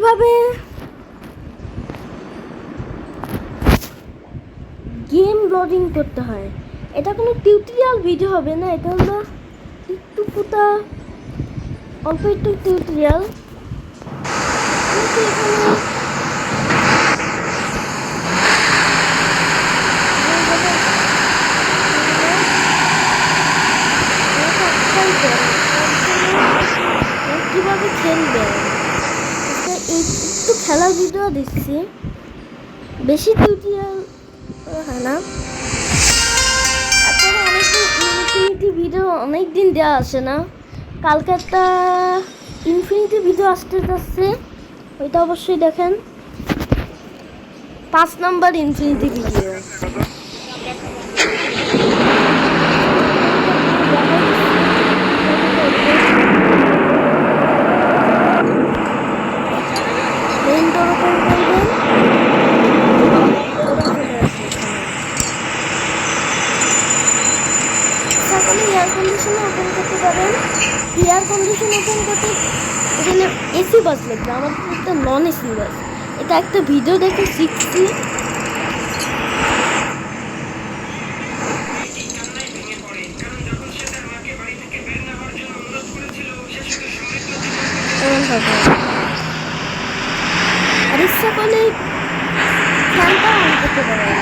কীভাবে? Game loading করতে হয়। এটা কোনো টিউটোরিয়াল ভিডিও হবে না, এটা হলো একটু পুতা অল্প একটু টিউটোরিয়াল কীভাবে খেলবে? খেলার ভিডিও দেখছি। বেশি টিউটোরিয়াল হয় না। এখন অনেকদিন ইনফিনিটি ভিডিও অনেক দিন দেওয়া আসে না। কালকে একটা ইনফিনিটি ভিডিও আসতে যাচ্ছে। ওইটা অবশ্যই দেখেন। পাঁচ নম্বর infinity video main door open করবেন সকলে এয়ার কন্ডিশন ওপেন করতে পারেন এয়ার কন্ডিশন ওপেন করতে এখানে এসি বাস লাগবে আমাদের একটা নন এসি বাস এটা একটা ভিডিও দেখে শিখছি। আর ইচ্ছা করলে ফ্যানটা অন করতে পারেন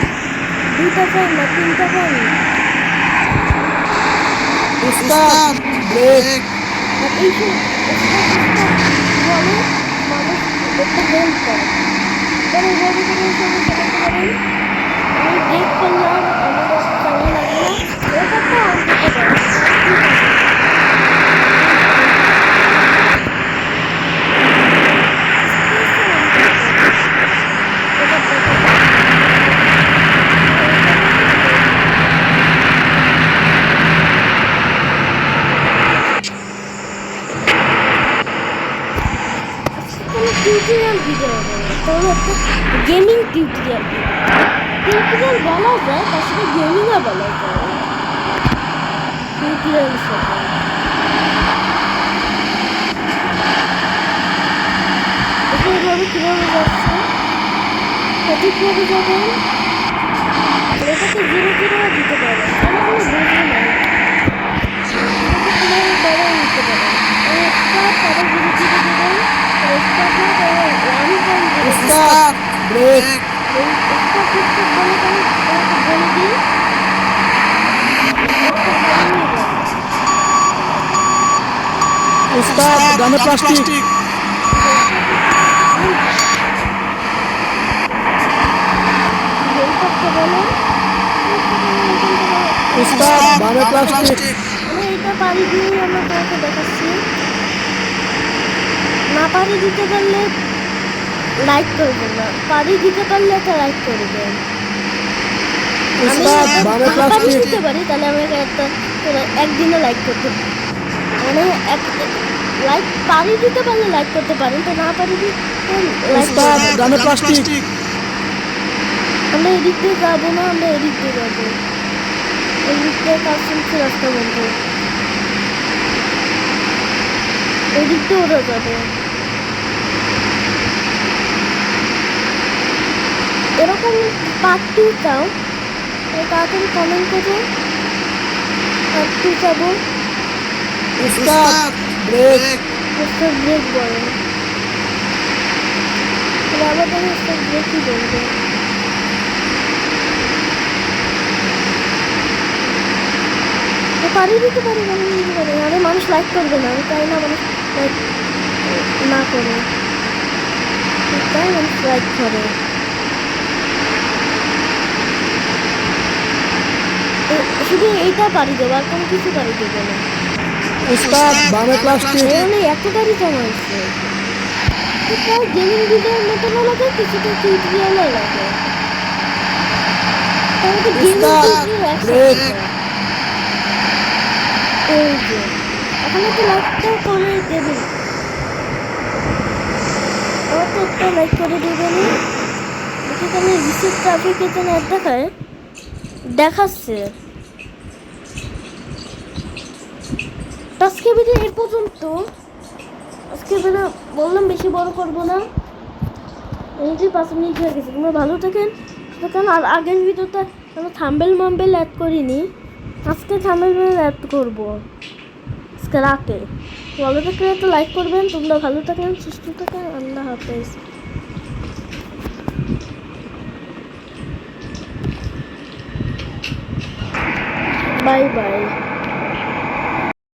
দুইটা ফ্যান না তিনটা ফ্যান ব্রেক আর এই যে বলে মানুষ দেখতে হেল্প করে এবার এইভাবে আমাদের চালা লাগবে না ব্রেকারটা অন করতে পারেন কোনো টিউটোরিয়াল ভিডিও হবে না তাহলে একটা গেমিং টিউটোরিয়াল টিউটোরিয়াল বলা যায় তার সাথে গেমিংও বলা যায় টিউটোরিয়াল সাথে এটা এভাবে কীভাবে যাচ্ছে সঠিকভাবে যাবেন আর এটাকে জিরো জিরো দিতে পারেন আমি কোনো বুঝি না এটাকে কীভাবে বড় নিতে পারেন স্টার তারা জিরো জিরো দেবেন স্টার না তারা ওয়ান পয়েন্ট জিরো উস্তাদ ব্রেক এই স্টার সিস্টেম বলে আমি তোমাকে বলে দিই একটা বানিয়ে দেন। প্লাস্টিক প্লাস্টিক এটা আমরা তোমাকে দেখাচ্ছি। না পাড়ি দিতে পারলে লাইক করবেন না। পাড়ি দিতে পারলে একটা লাইক করবেন। না পারি দিতে পারি তাহলে আমাকে একটা তোরা একদিনে লাইক করতে মানে লাইক পারি দিতে পারলে লাইক করতে পারেন তো না পারি দিতে প্লাস্টিক আমরা এদিক দিয়ে যাব না আমরা এদিক দিয়ে যাব। এদিক দিয়ে কাজ চলছে রাস্তা বন্ধ। এদিক দিয়ে ওরা যাবে। এরকম পার্ট টু চাও তাড়াতাড়ি কমেন্ট করো পার্ট টু যাব ব্রেক স্টেপ ব্রেক বলে আবার দেখো স্টেপ ব্রেকই বলবে তো পারিয়ে দিতে পারি দিতে পারি। আরে মানুষ লাইক করবে না। আমি চাই না মানুষ লাইক না করে। তাই মানুষ লাইক করে। শুধু এইটা পারি দেবো আর কোনো কিছু পারি দেবো না। উস্তাদ বামে প্লাস্টিক এখানে এতটারই জমা হচ্ছে এটা গেমিং ভিডিওর মতনও লাগে কিছুটা টিউটোরিয়ালও লাগে তো গেমিং উস্তাদ, ব্রেক। এই যে এখন একটা লাইকটা করে দেবেন ও তো একটা লাইক করে দেবেন এখানে রিসেট ট্রাফিক এখানে দেখায় দেখাচ্ছে। তো আজকে ভিডিও এই পর্যন্ত। আজকে ভিডিও বললাম বেশি বড় করব না। অলরেডি পাঁচ মিনিট হয়ে গেছে। তোমরা ভালো থাকেন থাকেন। আর আগের ভিডিওতে আমি থাম্বেল মাম্বেল অ্যাড করিনি। আজকে থাম্বেল মাম্বেল অ্যাড করব। আজকে রাতে। ভালো থাকলে তো লাইক করবেন। তোমরা ভালো থাকেন, সুস্থ থাকেন। আল্লাহ হাফেজ। Bye bye